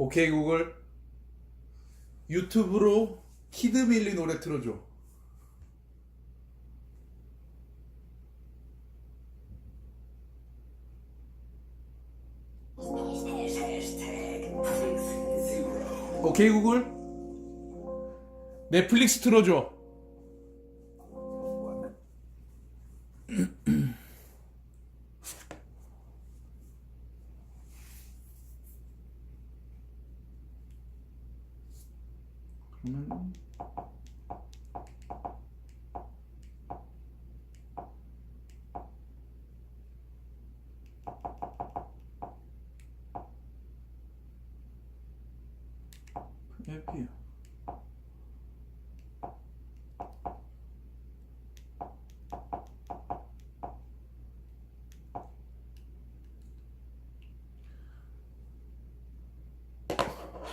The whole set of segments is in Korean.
오케이 구글. 유튜브로 키드밀리 노래 틀어줘. 오케이 구글. 넷플릭스 틀어줘 그러면.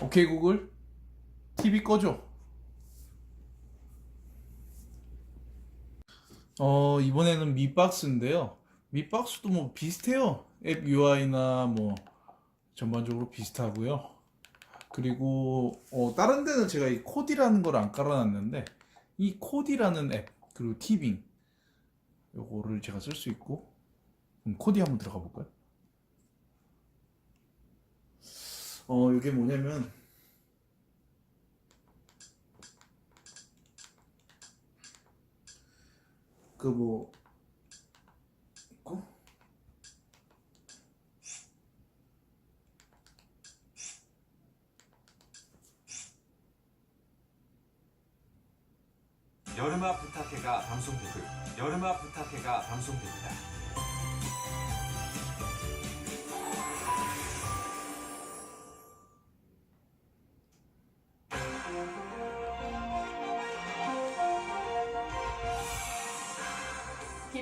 오케이 구글 TV 꺼줘. 어 이번에는 미박스인데요. 미박스도 뭐 비슷해요. 앱 UI나 뭐 전반적으로 비슷하고요. 그리고 어, 다른 데는 제가 이 코디라는 걸 안 깔아놨는데 이 코디라는 앱 그리고 티빙 요거를 제가 쓸 수 있고 코디 한번 들어가 볼까요? 어 이게 뭐냐면 그뭐 있고 여름아 부탁해가 방송되고 여름아 부탁해가 방송됩니다.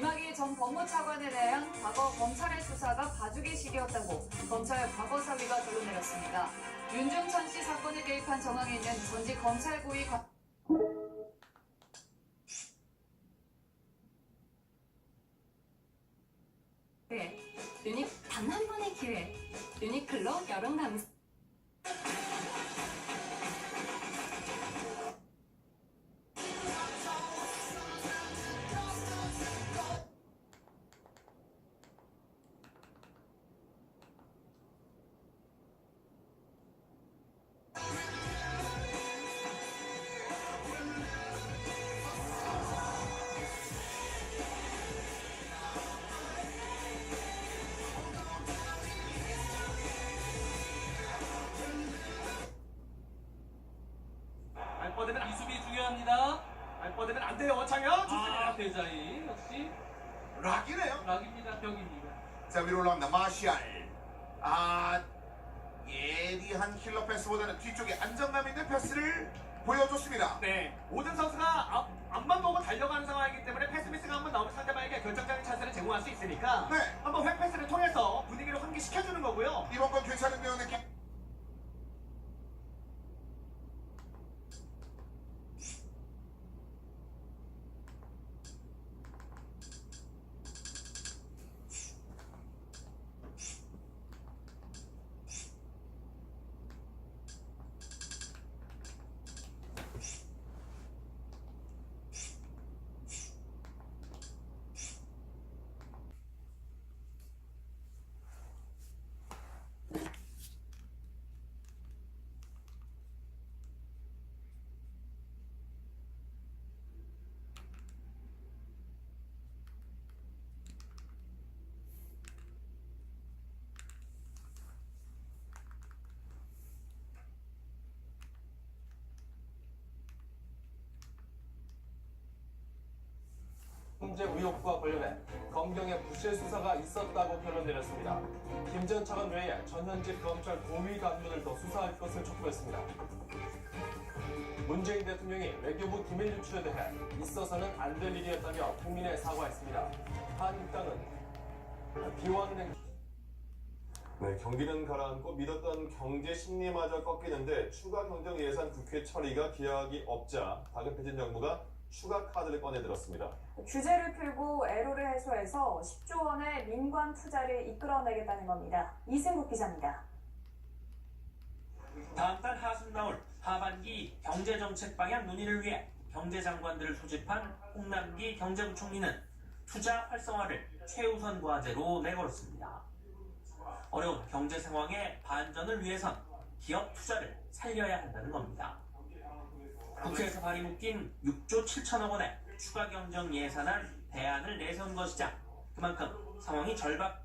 김학의 전 법무차관에 대한 과거 검찰의 수사가 봐주기식이었다고 검찰 과거 사위가 결론 내렸습니다. 윤중천 씨 사건에 개입한 정황이 있는 전직 검찰 고위 관... 네, 유니 단한 번의 기회. 유니클로 여름 감성. 알 뻗으면 이 수비 중요합니다. 알 뻗으면 안 돼요. 창현 좋습니다. 아, 대자이 역시 락이네요. 락입니다. 벽입니다. 자 위로 올라갑니다. 마시알. 아 예리한 킬러 패스보다는 뒤쪽에 안정감 있는 패스를 보여줬습니다. 네, 모든 선수가 앞, 앞만 보고 달려가는 상황이기 때문에 패스 미스가 한번 나오면 상대방에게 결정적인 찬스를 제공할 수 있으니까 네. 한번 획패스를 통해서 분위기를 환기시켜주는 거고요. 이번 건 괜찮은데요, 느낌. 문제 의혹과 관련해 검경의 부실 수사가 있었다고 결론 내렸습니다. 김 전 차관 외에 전현직 검찰 고위 간부를 더 수사할 것을 촉구했습니다. 문재인 대통령이 외교부 기밀 유출에 대해 있어서는 안 될 일이었다며 국민에 사과했습니다. 한국당은 비wan냉 네, 경기는 가라앉고 믿었던 경제 심리마저 꺾이는데 추가 경정 예산 국회 처리가 기약이 없자 다급해진 정부가 추가 카드를 꺼내 들었습니다. 규제를 풀고 애로를 해소해서 10조 원의 민관 투자를 이끌어내겠다는 겁니다. 이승국 기자입니다. 다음 달 하순 나올 하반기 경제정책 방향 논의를 위해 경제장관들을 소집한 홍남기 경제부총리는 투자 활성화를 최우선 과제로 내걸었습니다. 어려운 경제 상황에 반전을 위해선 기업 투자를 살려야 한다는 겁니다. 국회에서 발의 묶인 6조 7천억 원의 추가 경정 예산안 대안을 내세운 것이자 그만큼 상황이 절박